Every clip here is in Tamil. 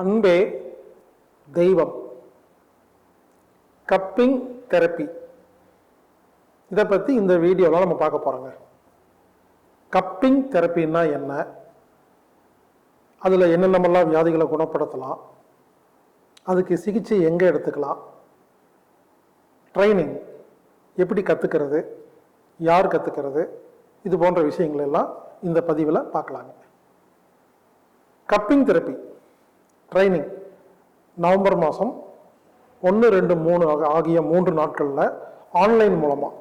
அன்பே தெய்வம். Cupping therapy. இதை பற்றி இந்த வீடியோவில் நம்ம பார்க்க போகிறோங்க கப்பிங் தெரப்பின்னா என்ன? அதில் என்னென்னமெல்லாம் வியாதிகளை குணப்படுத்தலாம்? அதுக்கு சிகிச்சை எங்கே எடுத்துக்கலாம்? ட்ரைனிங் எப்படி கற்றுக்கிறது யார் கற்றுக்கிறது இது போன்ற விஷயங்கள் எல்லாம் இந்த பதிவில் பார்க்கலாங்க. Cupping therapy. ட்ரைனிங். நவம்பர் மாதம் ஒன்று ரெண்டு மூணு ஆக- ஆகிய மூன்று நாட்களில் ஆன்லைன் மூலமாக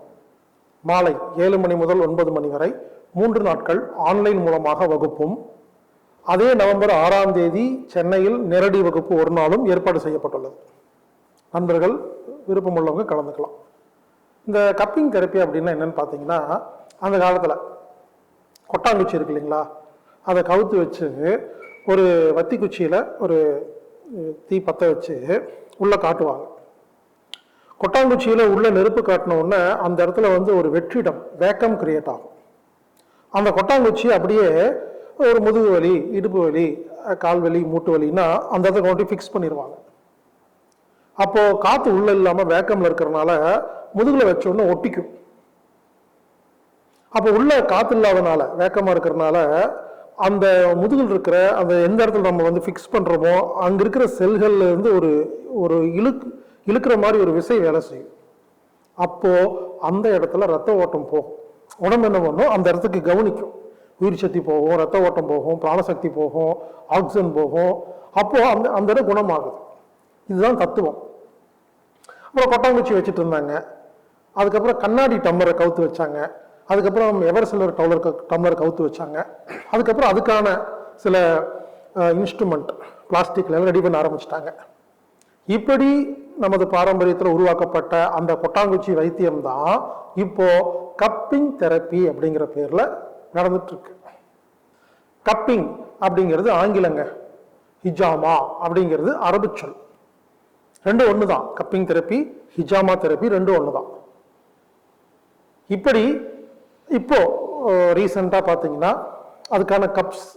மாலை ஏழு மணி முதல் ஒன்பது மணி வரை மூன்று நாட்கள் ஆன்லைன் மூலமாக வகுப்பும் அதே நவம்பர் ஆறாம் தேதி சென்னையில் நேரடி வகுப்பு ஒரு நாளும் ஏற்பாடு செய்யப்பட்டுள்ளது. நண்பர்கள் விருப்பமுள்ளவங்க கலந்துக்கலாம். இந்த கப்பிங் தெரப்பி அப்படின்னா என்னன்னு பார்த்தீங்கன்னா அந்த காலத்தில் கொட்டாங்குச்சி இருக்கு இல்லைங்களா? அதை கவுத்து வச்சு ஒரு வத்தி குச்சியில் ஒரு தீ பற்ற வச்சு உள்ளே காட்டுவாங்க. கொட்டாங்குச்சியில் உள்ள நெருப்பு காட்டின உடனே அந்த இடத்துல வந்து ஒரு வெற்றிடம் வேக்கம் கிரியேட் ஆகும். அந்த கொட்டாங்குச்சி அப்படியே ஒரு முதுகு வலி இடுப்பு வலி கால் வலி மூட்டு வலின்னா அந்த இடத்துல கொண்டு ஃபிக்ஸ் பண்ணிடுவாங்க அப்போது காற்று உள்ளே இல்லாமல் வேக்கமில் இருக்கிறனால முதுகில் வச்சோடனே ஒட்டிக்கும். அப்போ உள்ள காற்று இல்லாதனால வேக்கமாக இருக்கிறனால அந்த முதுகில் இருக்கிற அந்த எந்த இடத்துல நம்ம வந்து ஃபிக்ஸ் பண்ணுறோமோ அங்கே இருக்கிற செல்கள்ல இருந்து ஒரு ஒரு இழுக்கு இழுக்கிற மாதிரி ஒரு விசை வேலை செய்யும். அப்போது அந்த இடத்துல ரத்த ஓட்டம் போகும். உடம்பு என்ன பண்ணும்? அந்த இடத்துக்கு கவனிக்கும். உயிர் சக்தி போகும் ரத்த ஓட்டம் போகும் பிராணசக்தி போகும் ஆக்சிஜன் போகும். அப்போது அந்த அந்த இடம் குணமாகுது. இதுதான் தத்துவம். அப்புறம் கொட்டாங்குச்சி வச்சுட்டு இருந்தாங்க. அதுக்கப்புறம் கண்ணாடி டம்மரை கவுத்து வச்சாங்க. அதுக்கப்புறம் எவர் சிலர் டவுலர் டம்ளர் கவுத்து வச்சாங்க. அதுக்கப்புறம் அதுக்கான சில இன்ஸ்ட்ருமெண்ட் பிளாஸ்டிக்லாம் ரெடி பண்ண ஆரம்பிச்சிட்டாங்க. இப்படி நமது பாரம்பரியத்தில் உருவாக்கப்பட்ட அந்த கொட்டாங்குச்சி வைத்தியம் தான் இப்போ கப்பிங் தெரப்பி அப்படிங்கிற பேரில் நடந்துட்டுருக்கு. கப்பிங் அப்படிங்கிறது ஆங்கிலங்க. ஹிஜாமா அப்படிங்கிறது அரபு சொல். ரெண்டும் ஒன்று தான் கப்பிங் தெரப்பி ஹிஜாமா தெரப்பி ரெண்டும் ஒன்று தான் இப்படி இப்போது ரீசண்டாக பார்த்தீங்கன்னா அதுக்கான கப்ஸ்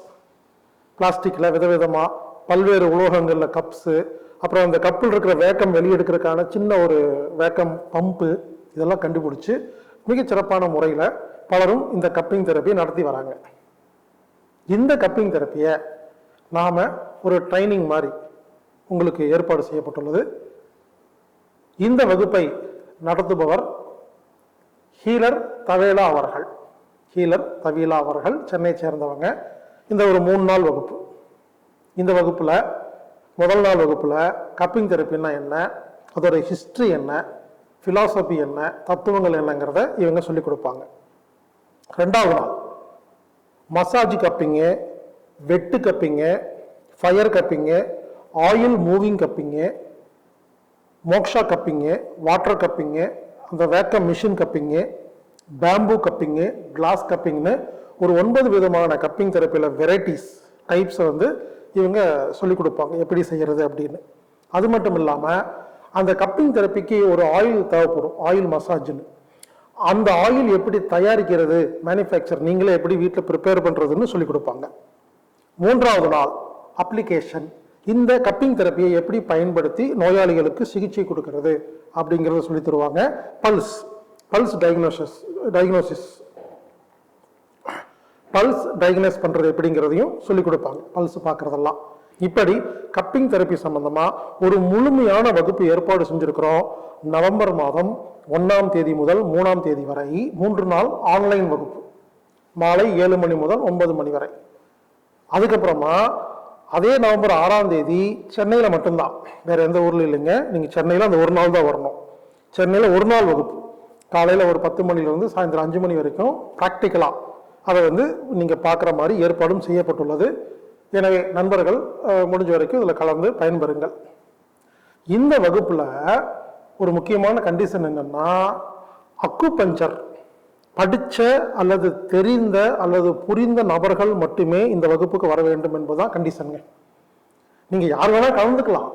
பிளாஸ்டிக்கில் விதவிதமாக பல்வேறு உலோகங்களில் கப்ஸு அப்புறம் அந்த கப்பில் இருக்கிற வேக்கம் வெளியெடுக்கிறதுக்கான சின்ன ஒரு வேக்கம் பம்பு இதெல்லாம் கண்டுபிடிச்சு மிகச்சிறப்பான முறையில் பலரும் இந்த கப்பிங் தெரப்பியை நடத்தி வராங்க. இந்த கப்பிங் தெரப்பியை நாம் ஒரு ட்ரைனிங் மாதிரி உங்களுக்கு ஏற்பாடு செய்யப்பட்டுள்ளது. இந்த வகுப்பை நடத்துபவர் ஹீலர் தவேலா அவர்கள். ஹீலர் தவீலா அவர்கள் சென்னை சேர்ந்தவங்க. இந்த ஒரு மூணு நாள் வகுப்பு. இந்த வகுப்பில் முதல் நாள் வகுப்பில் கப்பிங் தெரப்பின்னா என்ன அதோட ஹிஸ்ட்ரி என்ன ஃபிலாசபி என்ன தத்துவங்கள் என்னங்கிறத இவங்க சொல்லிக் கொடுப்பாங்க. ரெண்டாவது நாள் massage cupping wet cupping fire cupping oil moving cupping Moksha cupping water cupping அந்த vacuum machine cupping bamboo cupping glass கப்பிங்னு ஒரு ஒன்பது விதமான கப்பிங் தெரப்பியில் வெரைட்டிஸ் டைப்ஸை வந்து இவங்க சொல்லிக் கொடுப்பாங்க. எப்படி செய்கிறது அப்படின்னு. அது மட்டும் இல்லாமல் அந்த கப்பிங் தெரப்பிக்கு ஒரு ஆயில் தேவைப்படும். ஆயில் மசாஜ்னு அந்த ஆயில் எப்படி தயாரிக்கிறது மேனுஃபேக்சர் நீங்களே எப்படி வீட்டில் ப்ரிப்பேர் பண்ணுறதுன்னு சொல்லிக் கொடுப்பாங்க. மூன்றாவது நாள் அப்ளிகேஷன் இந்த கப்பிங் தெரப்பியை எப்படி பயன்படுத்தி நோயாளிகளுக்கு சிகிச்சை கொடுக்கறது அப்படிங்கிறத சொல்லி தருவாங்க. Pulse pulse diagnosis diagnosis pulse diagnose பண்ணுறது எப்படிங்கிறதையும் சொல்லிக் கொடுப்பாங்க. பல்ஸ் பார்க்குறதெல்லாம். இப்படி கப்பிங் தெரப்பி சம்பந்தமாக ஒரு முழுமையான வகுப்பு ஏற்பாடு செஞ்சுருக்கிறோம். நவம்பர் மாதம் ஒன்றாம் தேதி முதல் மூணாம் தேதி வரை மூன்று நாள் ஆன்லைன் வகுப்பு. மாலை ஏழு மணி முதல் ஒன்பது மணி வரை. அதுக்கப்புறமா அதே நவம்பர் ஆறாம் தேதி சென்னையில் மட்டும்தான். வேறு எந்த ஊரில் இல்லைங்க. நீங்கள் சென்னையில் அந்த ஒரு நாள் தான் வரணும். சென்னையில் ஒரு நாள் வகுப்பு. காலையில் ஒரு பத்து மணிலேருந்து சாயந்தரம் அஞ்சு மணி வரைக்கும் ப்ராக்டிக்கலாக அதை வந்து நீங்கள் பார்க்குற மாதிரி ஏற்பாடும் செய்யப்பட்டுள்ளது. எனவே நண்பர்கள் முடிஞ்ச வரைக்கும் இதில் கலந்து பயன்பெறுங்கள். இந்த வகுப்பில் ஒரு முக்கியமான கண்டிஷன் என்னென்னா அக்குபஞ்சர் படித்த அல்லது தெரிந்த அல்லது புரிந்த நபர்கள் மட்டுமே இந்த வகுப்புக்கு வர வேண்டும் என்பதுதான் கண்டிஷனுங்க நீங்கள் யார் வேணால் கலந்துக்கலாம்.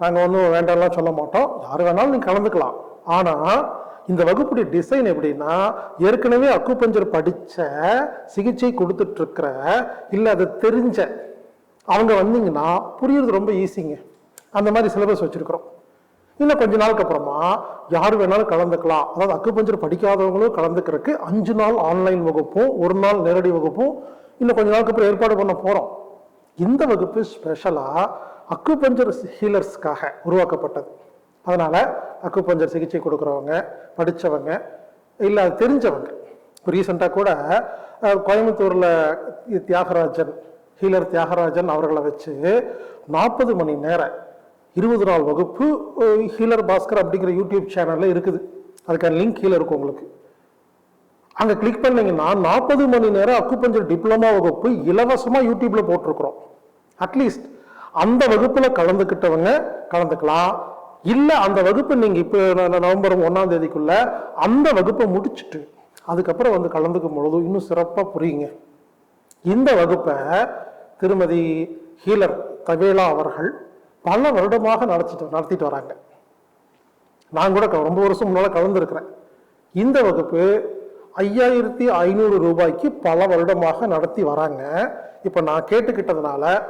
நாங்கள் ஒன்றும் வேண்டாம்லாம் சொல்ல மாட்டோம். யார் வேணாலும் நீங்கள் கலந்துக்கலாம். ஆனால் இந்த வகுப்புடைய டிசைன் எப்படின்னா ஏற்கனவே அக்குப்பஞ்சர் படித்த சிகிச்சை கொடுத்துட்ருக்கிற இல்லை அதை தெரிஞ்ச அவங்க வந்தீங்கன்னா புரியுறது ரொம்ப ஈஸிங்க அந்த மாதிரி சிலபஸ் வச்சிருக்கிறோம். இன்னும் கொஞ்ச நாளுக்கு அப்புறமா யார் வேணாலும் கலந்துக்கலாம். அதாவது அக்குப்பஞ்சர் படிக்காதவங்களும் கலந்துக்கிறதுக்கு அஞ்சு நாள் ஆன்லைன் வகுப்பும் ஒரு நாள் நேரடி வகுப்பும் இன்னும் கொஞ்ச நாளுக்கு அப்புறம் ஏற்பாடு பண்ண போகிறோம் இந்த வகுப்பு ஸ்பெஷலாக அக்குபஞ்சர் ஹீலர்ஸ்க்காக உருவாக்கப்பட்டது. அதனால் அக்குபஞ்சர் சிகிச்சை கொடுக்குறவங்க படிச்சவங்க இல்லை அது தெரிஞ்சவங்க. இப்போ ரீசெண்டாக கூட கோயம்புத்தூரில் தியாகராஜன் ஹீலர் தியாகராஜன் அவர்களை வச்சு நாற்பது மணி நேரம் இருபது நாள் வகுப்பு ஹீலர் பாஸ்கர் அப்படிங்கிற யூடியூப் சேனலில் இருக்குது. அதுக்கான லிங்க் கீழே இருக்கும் உங்களுக்கு. அங்கே கிளிக் பண்ணிங்கன்னா நாற்பது மணி நேரம் அக்குப்பஞ்சர் டிப்ளமா வகுப்பு இலவசமாக யூடியூப்பில் போட்டிருக்கிறோம். அட்லீஸ்ட் அந்த வகுப்புல கலந்துக்கிட்டவங்க கலந்துக்கலாம். இல்லை அந்த வகுப்பு நீங்கள் இப்போ ந- நவம்பர் ஒன்றாம் தேதிக்குள்ள அந்த வகுப்பை முடிச்சுட்டு அதுக்கப்புறம் வந்து கலந்துக்கும் பொழுது இன்னும் சிறப்பாக புரியுங்க. இந்த வகுப்பை திருமதி ஹீலர் தவேலா அவர்கள் பல வருடமாக நடத்திட்டு நடத்திட்டு வராங்க. நான் கூட க- ரொம்ப வருஷம் முன்னால் கலந்துருக்கிறேன். இந்த வகுப்பு ஐயாயிரத்தி ஐநூறு ரூபாய்க்கு பல வருடமாக நடத்தி வராங்க. இப்போ நான் கேட்டுக்கிட்டதுனால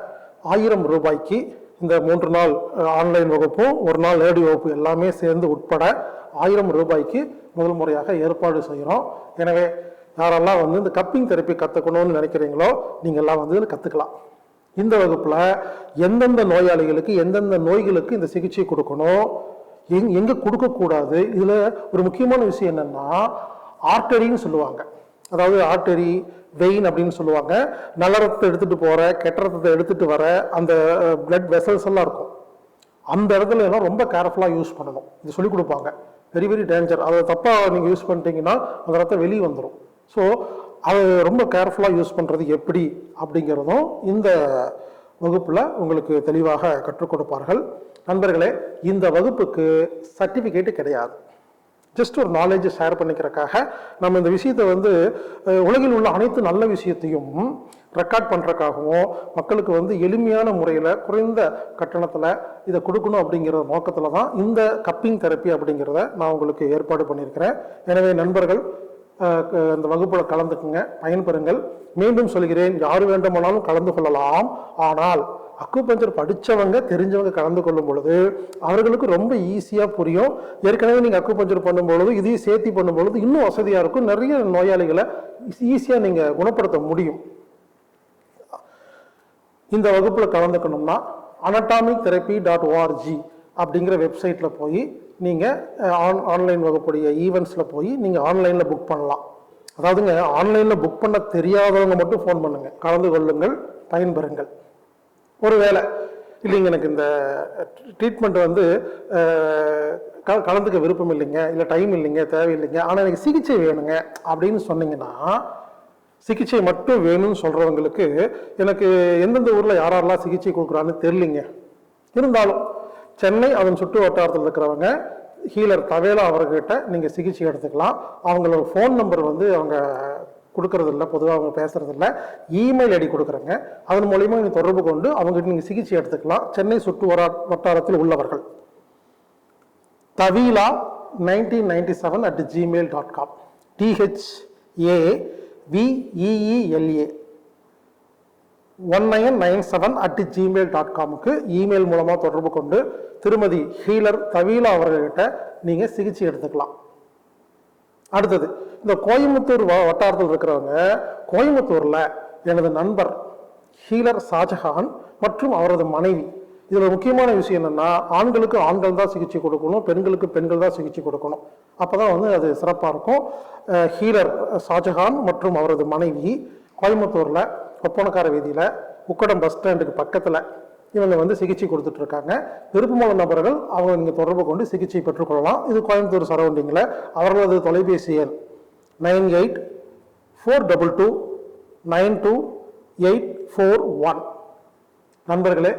ஆயிரம் ரூபாய்க்கு இந்த மூன்று நாள் ஆன்லைன் வகுப்பும் ஒரு நாள் நேரடி வகுப்பு எல்லாமே சேர்ந்து உட்பட ஆயிரம் ரூபாய்க்கு முதல் முறையாக ஏற்பாடு செய்கிறோம் எனவே யாரெல்லாம் வந்து இந்த கப்பிங் தெரப்பி கற்றுக்கணும்னு நினைக்கிறீங்களோ நீங்கள்லாம் வந்து இதில் கற்றுக்கலாம் இந்த வகுப்பில் எந்தெந்த நோயாளிகளுக்கு எந்தெந்த நோய்களுக்கு இந்த சிகிச்சை கொடுக்கணும் எங் எங்கே கொடுக்கக்கூடாது இதில் ஒரு முக்கியமான விஷயம் என்னென்னா ஆர்டரின்னு சொல்லுவாங்க. அதாவது ஆர்டரி வெயின் அப்படின்னு சொல்லுவாங்க. நல்ல ரத்தத்தை எடுத்துட்டு போற கெட்ட ரத்தத்தை எடுத்துட்டு வர அந்த பிளட் வெசல்ஸ் எல்லாம் இருக்கும். அந்த இடத்துல எல்லாம் ரொம்ப கேர்ஃபுல்லாக யூஸ் பண்ணணும். இது சொல்லி கொடுப்பாங்க. வெரி வெரி டேஞ்சர் அதை தப்பாக நீங்கள் யூஸ் பண்ணிட்டீங்கன்னா அந்த ரத்தம் வெளியே வந்துடும் ஸோ அது ரொம்ப கேர்ஃபுல்லாக யூஸ் பண்ணுறது எப்படி அப்படிங்கிறதும் இந்த வகுப்பில் உங்களுக்கு தெளிவாக கற்றுக் கொடுப்பார்கள். நண்பர்களே இந்த வகுப்புக்கு சர்டிஃபிகேட்டு கிடையாது. ஜஸ்ட் ஒரு நாலேஜை ஷேர் பண்ணிக்கிறக்காக நம்ம இந்த விஷயத்தை வந்து உலகில் உள்ள அனைத்து நல்ல விஷயத்தையும் ரெக்கார்ட் பண்ணுறக்காகவும் மக்களுக்கு வந்து எளிமையான முறையில் குறைந்த கட்டணத்தில் இதை கொடுக்கணும் அப்படிங்கிற நோக்கத்தில் தான் இந்த கப்பிங் தெரப்பி அப்படிங்கிறத நான் உங்களுக்கு ஏற்பாடு பண்ணியிருக்கிறேன். எனவே நண்பர்கள் இந்த வகுப்பில் கலந்துக்குங்க பயன்பெறுங்கள். மீண்டும் சொல்கிறேன் யார் வேண்டுமானாலும் கலந்து கொள்ளலாம். ஆனால் அக்குபஞ்சர் படித்தவங்க தெரிஞ்சவங்க கலந்து கொள்ளும் பொழுது அவர்களுக்கு ரொம்ப ஈஸியாக புரியும். ஏற்கனவே நீங்கள் அக்குபஞ்சர் பண்ணும் பொழுது இதையும் சேர்த்தி பண்ணும் பொழுது இன்னும் வசதியாக இருக்கும். நிறைய நோயாளிகளை ஈஸியாக நீங்கள் குணப்படுத்த முடியும். இந்த வகுப்பில் கலந்துக்கணும்னா அனட்டாமிக் தெரப்பி டாட் ஓஆர்ஜி அப்படிங்கிற வெப்சைட்டில் போய் நீங்கள் ஆன் ஆன்லைன் வகுப்புடைய ஈவெண்ட்ஸில் போய் நீங்கள் ஆன்லைனில் புக் பண்ணலாம். அதாவதுங்க ஆன்லைனில் புக் பண்ண தெரியாதவங்க மட்டும் ஃபோன் பண்ணுங்கள் கலந்து கொள்ளுங்கள் பயன்பெறுங்கள். ஒரு வேலை இல்லைங்க எனக்கு இந்த ட்ரீட்மெண்ட் வந்து க- கலந்துக்க விருப்பம் இல்லைங்க இல்லை டைம் இல்லைங்க தேவையில்லைங்க. ஆனால் எனக்கு சிகிச்சை வேணுங்க அப்படின்னு சொன்னீங்கன்னா சிகிச்சை மட்டும் வேணும்னு சொல்கிறவங்களுக்கு எனக்கு எந்தெந்த ஊரில் யாரெல்லாம் சிகிச்சை கொடுக்குறான்னு தெரியலிங்க. இருந்தாலும் சென்னை அதன் சுற்று வட்டாரத்தில் இருக்கிறவங்க ஹீலர் தவேலா அவர்கிட்ட நீங்கள் சிகிச்சை எடுத்துக்கலாம். அவங்களோட ஃபோன் நம்பர் வந்து அவங்க கொடுக்கறதில்ல பொதுவாக அவங்க பேசுறதில்ல. இமெயில் ஐடி கொடுக்குறேங்க. அதன் மூலயமா நீங்கள் தொடர்பு கொண்டு அவங்ககிட்ட நீங்கள் சிகிச்சை எடுத்துக்கலாம். சென்னை சுற்று வரா வட்டாரத்தில் உள்ளவர்கள். Thaveela nineteen ninety seven at Gmail dot com T H A V E E L A one nine nine seven at Gmail dot காமுக்கு email மூலமாக தொடர்பு கொண்டு திருமதி ஹீலர் தவீலா அவர்கள்கிட்ட நீங்கள் சிகிச்சை எடுத்துக்கலாம். அடுத்தது இந்த கோயம்புத்தூர் வ- வட்டாரத்தில் இருக்கிறவங்க கோயம்புத்தூர்ல எனது நண்பர் ஹீலர் ஷாஜஹான் மற்றும் அவரது மனைவி. இதில் முக்கியமான விஷயம் என்னென்னா ஆண்களுக்கு ஆண்கள் தான் சிகிச்சை கொடுக்கணும் பெண்களுக்கு பெண்கள் தான் சிகிச்சை கொடுக்கணும். அப்போ தான் வந்து அது சிறப்பாக இருக்கும். ஹீலர் ஷாஜஹான் மற்றும் அவரது மனைவி கோயம்புத்தூரில் ஒப்பனக்கார வீதியில் உக்கடம் பஸ் ஸ்டாண்டுக்கு பக்கத்தில் இவங்க வந்து சிகிச்சை கொடுத்துட்டு இருக்காங்க. விருப்பமுள்ள நபர்கள் அவங்க நீங்க தொடர்பு கொண்டு சிகிச்சை பெற்றுக்கொள்ளலாம் இது கோயம்புத்தூர் சரௌண்டிங்கில் அவர்களது தொலைபேசி எண் nine eight four double two nine two eight four one. நண்பர்களே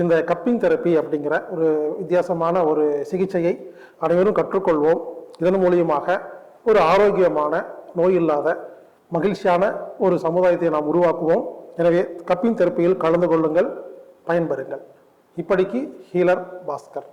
இந்த கப்பிங் தெரப்பி அப்படிங்கிற ஒரு வித்தியாசமான ஒரு சிகிச்சையை அனைவரும் கற்றுக்கொள்வோம். இதன் மூலியமாக ஒரு ஆரோக்கியமான நோய் இல்லாத மகிழ்ச்சியான ஒரு சமுதாயத்தை நாம் உருவாக்குவோம். எனவே கப்பிங் தெரப்பியில் கலந்து கொள்ளுங்கள். பயன்பெறுங்கள். இப்படிக்கு ஹீலர் பாஸ்கர்.